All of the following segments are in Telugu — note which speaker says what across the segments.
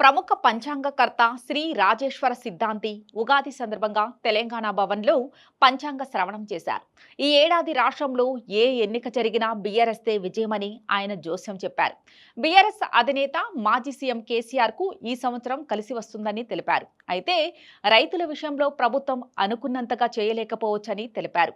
Speaker 1: ప్రముఖ పంచాంగకర్త శ్రీ రాజేశ్వర సిద్ధాంతి ఉగాది సందర్భంగా తెలంగాణ భవన్లో పంచాంగ శ్రవణం చేశారు. ఈ ఏడాది రాష్ట్రంలో ఏ ఎన్నిక జరిగినా బీఆర్ఎస్దే విజయమని ఆయన జోస్యం చెప్పారు. బీఆర్ఎస్ అధినేత మాజీ సీఎం కేసీఆర్కు ఈ సంవత్సరం కలిసి వస్తుందని తెలిపారు. అయితే రైతుల విషయంలో ప్రభుత్వం అనుకున్నంతగా చేయలేకపోవచ్చని తెలిపారు.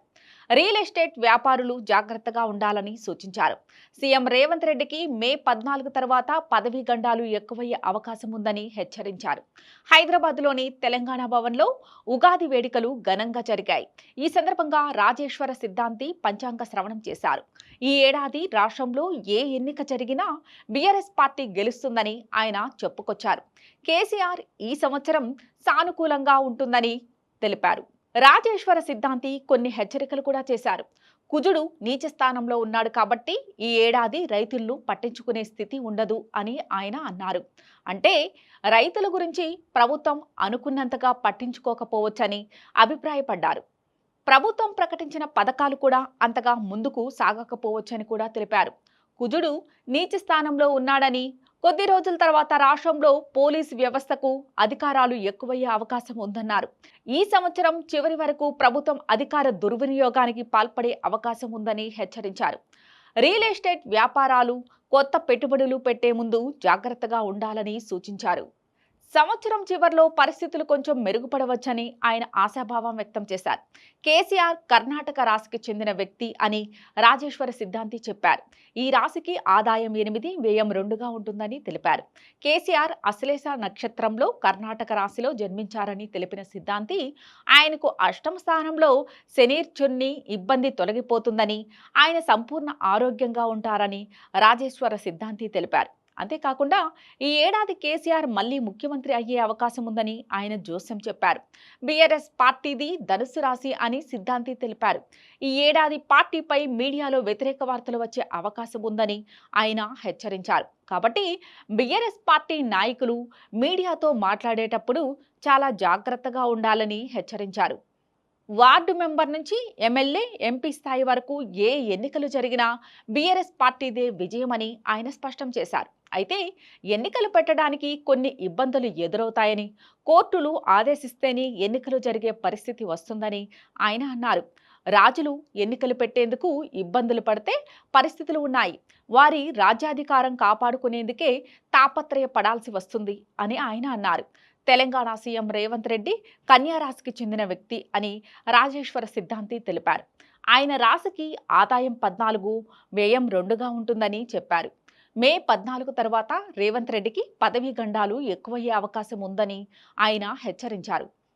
Speaker 1: రియల్ ఎస్టేట్ వ్యాపారులు జాగ్రత్తగా ఉండాలని సూచించారు. సీఎం రేవంత్ రెడ్డికి మే పద్నాలుగు తర్వాత పదవీ గండాలు ఎక్కువయ్యే అవకాశం ఉందని హెచ్చరించారు. హైదరాబాద్లోని తెలంగాణ భవన్లో ఉగాది వేడుకలు ఘనంగా జరిగాయి. ఈ సందర్భంగా రాజేశ్వర సిద్ధాంతి పంచాంగ శ్రవణం చేశారు. ఈ ఏడాది రాష్ట్రంలో ఏ ఎన్నిక జరిగినా బీఆర్ఎస్ పార్టీ గెలుస్తుందని ఆయన చెప్పుకొచ్చారు. కేసీఆర్ ఈ సంవత్సరం సానుకూలంగా ఉంటుందని తెలిపారు. రాజేశ్వర సిద్ధాంతి కొన్ని హెచ్చరికలు కూడా చేశారు. కుజుడు నీచ స్థానంలో ఉన్నాడు కాబట్టి ఈ ఏడాది రైతులను పట్టించుకునే స్థితి ఉండదు అని ఆయన అన్నారు. అంటే రైతుల గురించి ప్రభుత్వం అనుకున్నంతగా పట్టించుకోకపోవచ్చని అభిప్రాయపడ్డారు. ప్రభుత్వం ప్రకటించిన పథకాలు కూడా అంతగా ముందుకు సాగకపోవచ్చని కూడా తెలిపారు. కుజుడు నీచ స్థానంలో ఉన్నాడని కొద్ది రోజుల తర్వాత రాష్ట్రంలో పోలీసు వ్యవస్థకు అధికారాలు ఎక్కువయ్యే అవకాశం ఉందన్నారు. ఈ సంవత్సరం చివరి వరకు ప్రభుత్వం అధికార దుర్వినియోగానికి పాల్పడే అవకాశం ఉందని హెచ్చరించారు. రియల్ ఎస్టేట్ వ్యాపారాలు కొత్త పెట్టుబడులు పెట్టే ముందు జాగ్రత్తగా ఉండాలని సూచించారు. సంవత్సరం చివరిలో పరిస్థితులు కొంచెం మెరుగుపడవచ్చని ఆయన ఆశాభావం వ్యక్తం చేశారు. కేసీఆర్ కర్ణాటక రాశికి చెందిన వ్యక్తి అని రాజేశ్వర సిద్ధాంతి చెప్పారు. ఈ రాశికి ఆదాయం ఎనిమిది వ్యయం రెండుగా ఉంటుందని తెలిపారు. కేసీఆర్ అశ్లేష నక్షత్రంలో కర్ణాటక రాశిలో జన్మించారని తెలిపిన సిద్ధాంతి ఆయనకు అష్టమ స్థానంలో శనీర్చున్ని ఇబ్బంది తొలగిపోతుందని ఆయన సంపూర్ణ ఆరోగ్యంగా ఉంటారని రాజేశ్వర సిద్ధాంతి తెలిపారు. అంతేకాకుండా ఈ ఏడాది కేసీఆర్ మళ్ళీ ముఖ్యమంత్రి అయ్యే అవకాశం ఉందని ఆయన జోస్యం చెప్పారు. బీఆర్ఎస్ పార్టీది ధనుసు రాశి అని సిద్ధాంతి తెలిపారు. ఈ ఏడాది పార్టీపై మీడియాలో వ్యతిరేక వార్తలు వచ్చే అవకాశం ఉందని ఆయన హెచ్చరించారు. కాబట్టి బీఆర్ఎస్ పార్టీ నాయకులు మీడియాతో మాట్లాడేటప్పుడు చాలా జాగ్రత్తగా ఉండాలని హెచ్చరించారు. వార్డు మెంబర్ నుంచి ఎమ్మెల్యే ఎంపీ స్థాయి వరకు ఏ ఎన్నికలు జరిగినా బీఆర్ఎస్ పార్టీదే విజయమని ఆయన స్పష్టం చేశారు. అయితే ఎన్నికలు పెట్టడానికి కొన్ని ఇబ్బందులు ఎదురవుతాయని కోర్టులు ఆదేశిస్తేనే ఎన్నికలు జరిగే పరిస్థితి వస్తుందని ఆయన అన్నారు. రాజులు ఎన్నికలు పెట్టేందుకు ఇబ్బందులు పడితే పరిస్థితులు ఉన్నాయి. వారి రాజ్యాధికారం కాపాడుకునేందుకే తాపత్రయపడాల్సి వస్తుంది అని ఆయన అన్నారు. తెలంగాణ సీఎం రేవంత్ రెడ్డి కన్యారాశికి చెందిన వ్యక్తి అని రాజేశ్వర సిద్ధాంతి తెలిపారు. ఆయన రాశికి ఆదాయం పద్నాలుగు వ్యయం రెండుగా ఉంటుందని చెప్పారు. మే పద్నాలుగు తర్వాత రేవంత్ రెడ్డికి పదవీ గండాలు ఎక్కువయ్యే అవకాశం ఉందని ఆయన హెచ్చరించారు.